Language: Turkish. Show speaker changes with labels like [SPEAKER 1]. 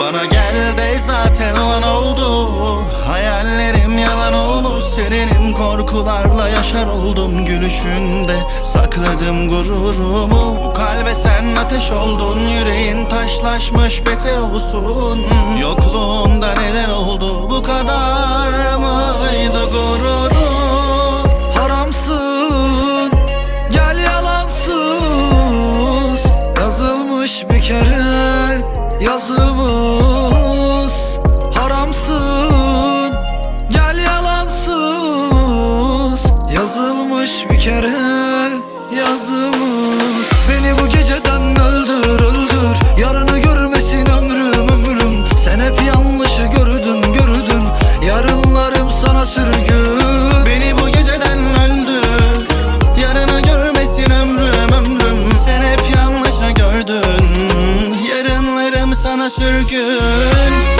[SPEAKER 1] Bana gel de zaten olan oldu. Hayallerim yalan olmuş Serenim korkularla yaşar oldum Gülüşünde. Sakladım gururumu Kalbe sen ateş oldun. Yüreğin taşlaşmış beter olsun. Yokluğunda neler oldu Bu kadar mıydı gururun? Haramsın Gel yalansız. Yazılmış bir kere yazımız Kere yazımız Beni bu geceden öldür öldür Yarını görmesin ömrüm ömrüm. Sen hep yanlışı gördün gördün. Yarınlarım sana sürgün. Beni bu geceden öldür. Yarını görmesin ömrüm ömrüm. Sen hep yanlışa gördün. Yarınlarım sana sürgün